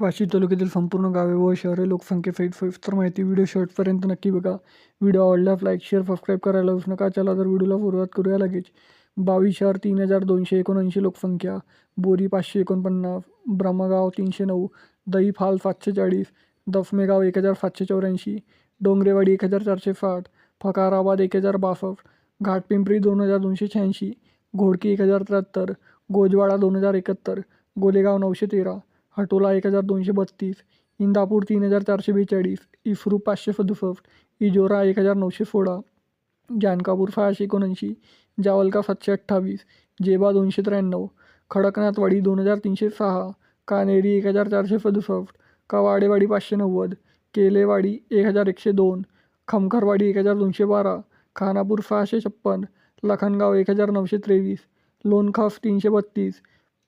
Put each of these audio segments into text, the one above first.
वाशी तालुक्यातील संपूर्ण गावे व शहरे लोकसंख्येसहित सविस्तर माहिती व्हिडिओ शेवटपर्यंत नक्की बघा. व्हिडिओ आवडल्यास लाईक शेअर सबस्क्राईब करायला विसरू नका. चला तर व्हिडिओला सुरुवात करूया लगेच. बावीस शहर तीन हज़ार दोनशे एकोणऐंशी लोकसंख्या. बोरी पाचशे एकोणपन्नास. ब्रह्मगाव तीनशे नऊ. दहीफाल सातशे चाळीस. दसमेगाव एक हज़ार सातशे चौऱ्याऐंशी. डोंगरेवाडी एक हज़ार चारशे साठ. फकाराबाद एक हज़ार बासष्ट. घाटपिंपरी दोन हज़ार दोनशे शहाऐंशी. घोडकी एक हज़ार त्र्याहत्तर. गोजवाडा दोन हज़ार एकाहत्तर. गोलेगाव नऊशे तेरा. हटोला एक हजार दोनशे बत्तीस इंदापूर तीन हजार चारशे बेचाळीस इफ्रू पाचशे सदुसष्ट इजोरा एक हजार नऊशे सोळा जानकापूर सहाशे एकोणऐंशी जावलका सातशे अठ्ठावीस जेबा दोनशे त्र्याण्णव खडकनाथवाडी दोन हजार तीनशे सहा कानेरी एक हजार चारशे सदुसष्ट कवाडेवाडी पाचशे नव्वद केलेवाडी एक हजार एकशे दोन खमखरवाडी एक हजार दोनशे बारा खानापूर सहाशे छप्पन लखनगाव एक हजार नऊशे तेवीस लोणखास तीनशे बत्तीस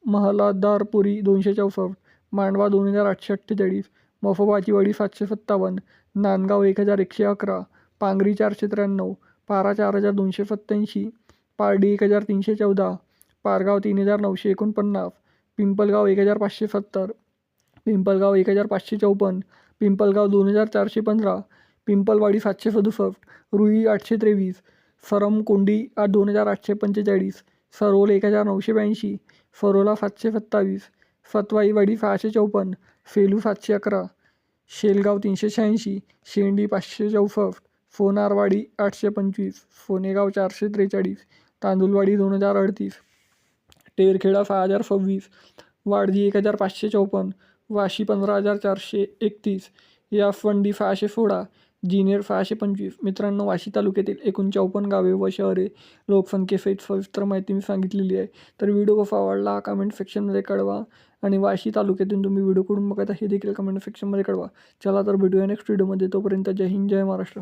महलादारपुरी दोनशे चौसष्ट मांडवा दोन हजार आठशे अठ्ठेचाळीस मफोबाचीवाडी सातशे सत्तावन्न नांदगाव एक हजार एकशे अकरा पांगरी चारशे त्र्याण्णव पारा चार हजार दोनशे सत्त्याऐंशी पारडी एक हजार तीनशे चौदा पारगाव तीन हजार नऊशे एकोणपन्नास पिंपलगाव एक हजार पाचशे सत्तर पिंपलगाव एक हजार पाचशे चौपन्न पिंपलगाव दोन हजार चारशे पंधरा पिंपलवाडी सातशे सदुसष्ट रुई आठशे तेवीस सरमकोंडी आठ दोन हजार आठशे पंचेचाळीस सरोल एक हजार नऊशे ब्याऐंशी सरोला सातशे सत्तावीस सतवाईवाडी सहाशे चौपन्न सेलू सातशे अकरा शेलगाव तीनशे शहाऐंशी शेंडी पाचशे चौसष्ट सोनारवाडी आठशे पंचवीस सोनेगाव चारशे त्रेचाळीस तांदुलवाडी दोन हजार अडतीस टेरखेडा सहा हजार सव्वीस वाडजी एक हजार पाचशे चौपन्न वाशी पंधरा हजार चारशे एकतीस यासवंडी सहाशे सोळा जिनेर सहाशे पंचवीस. मित्रांनो वाशी तालुक्यातील एकूण चौपन्न गावे व शहरे लोकसंख्येसहित सविस्तर माहिती मी सांगितलेली आहे. तर व्हिडिओ कसा आवडला कमेंट सेक्शनमध्ये कळवा. आणि वाशी तालुक्यातून तुम्ही व्हिडिओ कुठून बघायचा हे देखील कमेंट सेक्शनमध्ये कळवा. चला तर भेटूया नेक्स्ट व्हिडिओमध्ये तोपर्यंत जय हिंद जय महाराष्ट्र.